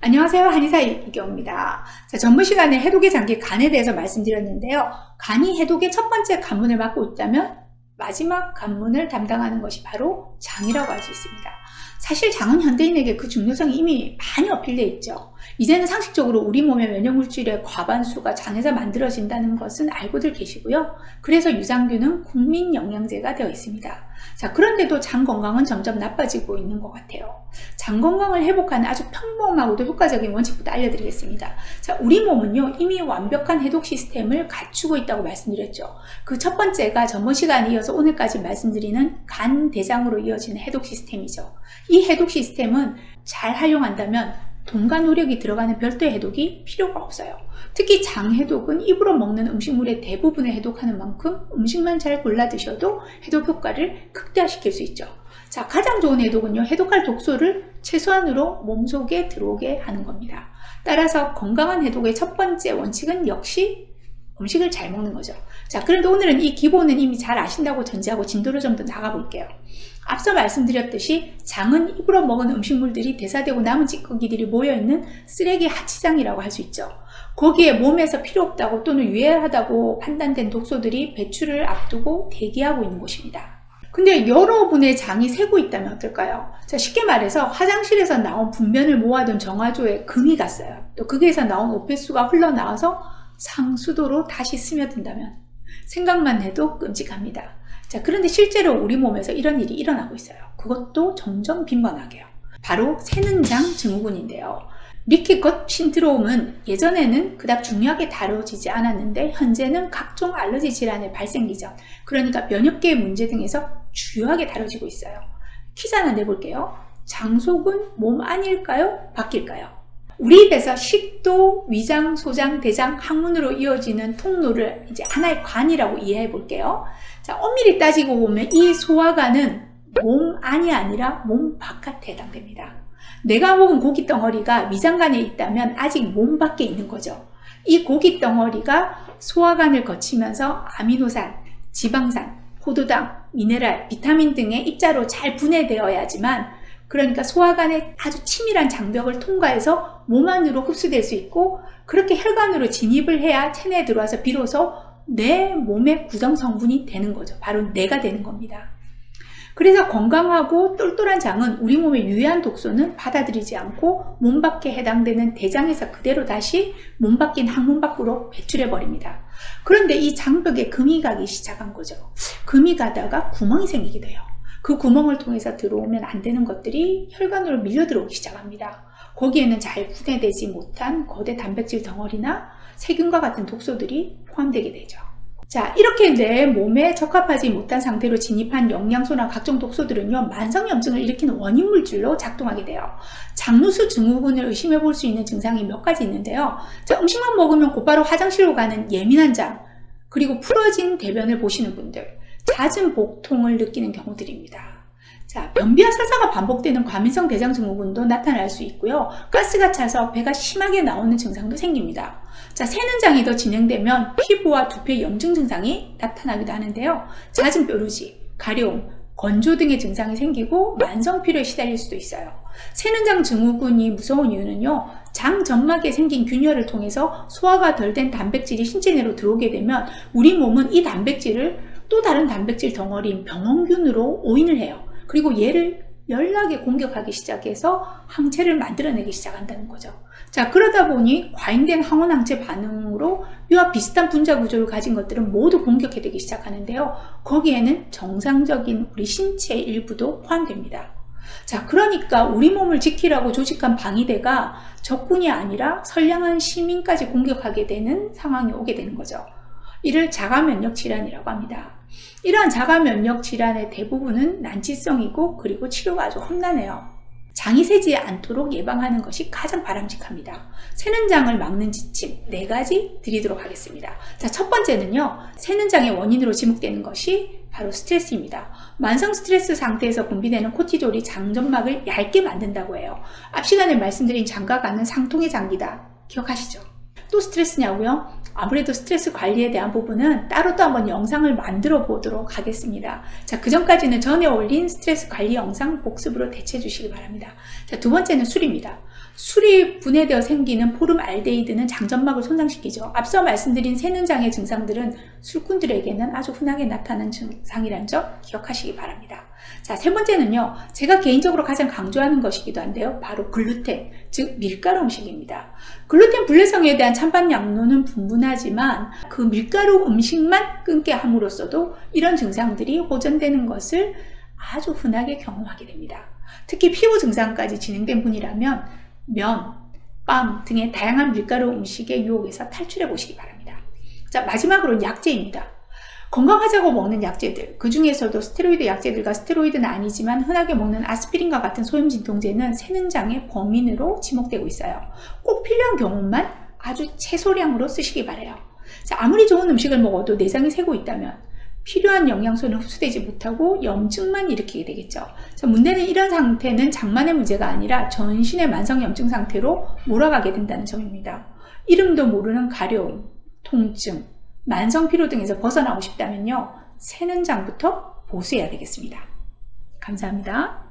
안녕하세요. 한의사 이경입니다. 자, 전번 시간에 해독의 장기 간에 대해서 말씀드렸는데요. 간이 해독의 첫 번째 관문을 맡고 있다면 마지막 관문을 담당하는 것이 바로 장이라고 할 수 있습니다. 사실 장은 현대인에게 그 중요성이 이미 많이 어필되어 있죠. 이제는 상식적으로 우리 몸의 면역물질의 과반수가 장에서 만들어진다는 것은 알고들 계시고요. 그래서 유산균은 국민 영양제가 되어 있습니다. 자, 그런데도 장 건강은 점점 나빠지고 있는 것 같아요. 장 건강을 회복하는 아주 평범하고도 효과적인 원칙부터 알려드리겠습니다. 자, 우리 몸은요, 이미 완벽한 해독 시스템을 갖추고 있다고 말씀드렸죠. 그 첫 번째가 전번 시간에 이어서 오늘까지 말씀드리는 간, 대장으로 이어지는 해독 시스템이죠. 이 해독 시스템은 잘 활용한다면 돈과 노력이 들어가는 별도의 해독이 필요가 없어요. 특히 장 해독은 입으로 먹는 음식물의 대부분을 해독하는 만큼 음식만 잘 골라 드셔도 해독 효과를 극대화시킬 수 있죠. 자, 가장 좋은 해독은요, 해독할 독소를 최소한으로 몸속에 들어오게 하는 겁니다. 따라서 건강한 해독의 첫 번째 원칙은 역시 음식을 잘 먹는 거죠. 자, 그런데 오늘은 이 기본은 이미 잘 아신다고 전제하고 진도를 좀 더 나가볼게요. 앞서 말씀드렸듯이 장은 입으로 먹은 음식물들이 대사되고 남은 찌꺼기들이 모여있는 쓰레기 하치장이라고 할 수 있죠. 거기에 몸에서 필요 없다고 또는 유해하다고 판단된 독소들이 배출을 앞두고 대기하고 있는 곳입니다. 근데 여러분의 장이 새고 있다면 어떨까요? 자, 쉽게 말해서 화장실에서 나온 분변을 모아둔 정화조에 금이 갔어요. 또 거기에서 나온 오폐수가 흘러나와서 상수도로 다시 스며든다면 생각만 해도 끔찍합니다. 자, 그런데 실제로 우리 몸에서 이런 일이 일어나고 있어요. 그것도 점점 빈번하게요. 바로 새는장 증후군인데요. 리키컷 신드롬은 예전에는 그닥 중요하게 다뤄지지 않았는데 현재는 각종 알러지 질환의 발생 기전, 그러니까 면역계의 문제 등에서 주요하게 다뤄지고 있어요. 퀴즈 하나 내볼게요. 장속은 몸 안일까요? 밖일까요? 우리 입에서 식도, 위장, 소장, 대장, 항문으로 이어지는 통로를 이제 하나의 관이라고 이해해 볼게요. 자, 엄밀히 따지고 보면 이 소화관은 몸 안이 아니라 몸 바깥에 해당됩니다. 내가 먹은 고기 덩어리가 위장관에 있다면 아직 몸 밖에 있는 거죠. 이 고기 덩어리가 소화관을 거치면서 아미노산, 지방산, 포도당, 미네랄, 비타민 등의 입자로 잘 분해되어야지만 그러니까 소화관의 아주 치밀한 장벽을 통과해서 몸 안으로 흡수될 수 있고 그렇게 혈관으로 진입을 해야 체내에 들어와서 비로소 내 몸의 구성 성분이 되는 거죠. 바로 내가 되는 겁니다. 그래서 건강하고 똘똘한 장은 우리 몸의 유해한 독소는 받아들이지 않고 몸 밖에 해당되는 대장에서 그대로 다시 몸 밖인 항문 밖으로 배출해 버립니다. 그런데 이 장벽에 금이 가기 시작한 거죠. 금이 가다가 구멍이 생기게 돼요. 그 구멍을 통해서 들어오면 안 되는 것들이 혈관으로 밀려 들어오기 시작합니다. 거기에는 잘 분해되지 못한 거대 단백질 덩어리나 세균과 같은 독소들이 포함되게 되죠. 자, 이렇게 내 몸에 적합하지 못한 상태로 진입한 영양소나 각종 독소들은요, 만성염증을 일으키는 원인 물질로 작동하게 돼요. 장누수 증후군을 의심해 볼 수 있는 증상이 몇 가지 있는데요. 자, 음식만 먹으면 곧바로 화장실로 가는 예민한 장, 그리고 풀어진 대변을 보시는 분들, 잦은 복통을 느끼는 경우들입니다. 자, 변비와 설사가 반복되는 과민성 대장 증후군도 나타날 수 있고요. 가스가 차서 배가 심하게 나오는 증상도 생깁니다. 자, 새는장이 더 진행되면 피부와 두피 염증 증상이 나타나기도 하는데요. 잦은 뾰루지, 가려움, 건조 등의 증상이 생기고 만성피로에 시달릴 수도 있어요. 새는장 증후군이 무서운 이유는요. 장 점막에 생긴 균열을 통해서 소화가 덜 된 단백질이 신체 내로 들어오게 되면 우리 몸은 이 단백질을 또 다른 단백질 덩어리인 병원균으로 오인을 해요. 그리고 얘를 연락에 공격하기 시작해서 항체를 만들어내기 시작한다는 거죠. 자, 그러다 보니 과잉된 항원 항체 반응으로 이와 비슷한 분자 구조를 가진 것들은 모두 공격해되기 시작하는데요. 거기에는 정상적인 우리 신체의 일부도 포함됩니다. 자, 그러니까 우리 몸을 지키라고 조직한 방위대가 적군이 아니라 선량한 시민까지 공격하게 되는 상황이 오게 되는 거죠. 이를 자가면역 질환이라고 합니다. 이러한 자가 면역 질환의 대부분은 난치성이고 그리고 치료가 아주 험난해요. 장이 새지 않도록 예방하는 것이 가장 바람직합니다. 새는 장을 막는 지침 네 가지 드리도록 하겠습니다. 자, 첫 번째는요. 새는 장의 원인으로 지목되는 것이 바로 스트레스입니다. 만성 스트레스 상태에서 분비되는 코티졸이 장점막을 얇게 만든다고 해요. 앞 시간에 말씀드린 장과 같은 상통의 장기다. 기억하시죠? 또 스트레스냐고요? 아무래도 스트레스 관리에 대한 부분은 따로 또 한번 영상을 만들어 보도록 하겠습니다. 자, 그 전까지는 전에 올린 스트레스 관리 영상 복습으로 대체해 주시기 바랍니다. 자, 두 번째는 술입니다. 술이 분해되어 생기는 포름 알데히드는 장점막을 손상시키죠. 앞서 말씀드린 세는장의 증상들은 술꾼들에게는 아주 흔하게 나타나는 증상이라는 점 기억하시기 바랍니다. 자, 세 번째는요. 제가 개인적으로 가장 강조하는 것이기도 한데요. 바로 글루텐, 즉 밀가루 음식입니다. 글루텐 불내성에 대한 찬반 양론은 분분하지만 그 밀가루 음식만 끊게 함으로써도 이런 증상들이 호전되는 것을 아주 흔하게 경험하게 됩니다. 특히 피부 증상까지 진행된 분이라면 면, 빵 등의 다양한 밀가루 음식의 유혹에서 탈출해 보시기 바랍니다. 자, 마지막으로 약제입니다. 건강하자고 먹는 약제들, 그 중에서도 스테로이드 약제들과 스테로이드는 아니지만 흔하게 먹는 아스피린과 같은 소염 진통제는 세는장의 범인으로 지목되고 있어요. 꼭 필요한 경우만 아주 최소량으로 쓰시기 바래요. 자, 아무리 좋은 음식을 먹어도 내장이 새고 있다면 필요한 영양소는 흡수되지 못하고 염증만 일으키게 되겠죠. 자, 문제는 이런 상태는 장만의 문제가 아니라 전신의 만성염증 상태로 몰아가게 된다는 점입니다. 이름도 모르는 가려움, 통증, 만성 피로 등에서 벗어나고 싶다면요. 새는 장부터 보수해야 되겠습니다. 감사합니다.